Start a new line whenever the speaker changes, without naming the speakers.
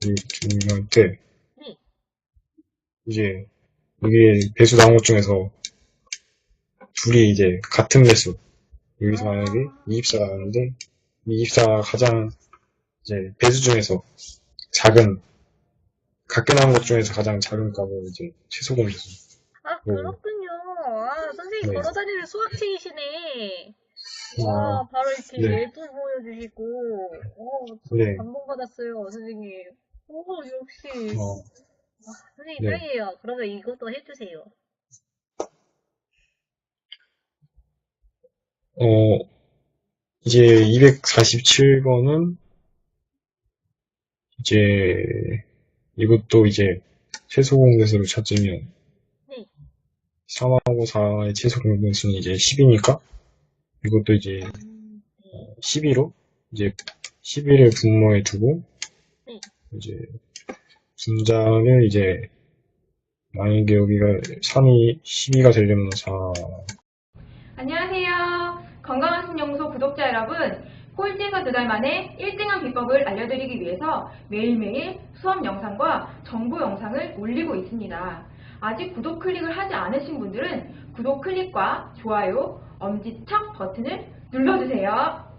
중요할 때,
네.
이제, 이게 배수 나온 것 중에서, 둘이 이제 같은 배수. 여기서 만약에 이입사가 나는데, 이입사가 가장, 이제, 배수 중에서 작은, 각게 나온 것 중에서 가장 작은 값을 이제, 최소 공배수.
아,
네.
그렇군요. 아, 선생님
네.
걸어다니는 수학책이시네.
아,
와, 바로 이렇게
네.
예도 보여주시고, 어, 저
네.
감동받았어요, 선생님. 오, 역시.
어,
아, 선생님
네.
짱이에요. 그러면 이것도 해주세요.
어, 이제 247번은 이제 이것도 이제 최소 공배수를 찾으면
네.
3하고 4의 최소 공배수는 이제 10이니까 이것도 이제
음, 네.
12로 이제 12를 분모해 두고
네.
이제 분자를 이제 만약에 여기가 3이 12가 되려면 4
안녕하세요. 건강한 신연구소 구독자 여러분. 꼴찌에서 두 달 만에 1등한 비법을 알려드리기 위해서 매일매일 수업 영상과 정보 영상을 올리고 있습니다. 아직 구독 클릭을 하지 않으신 분들은 구독 클릭과 좋아요, 엄지척 버튼을 눌러주세요.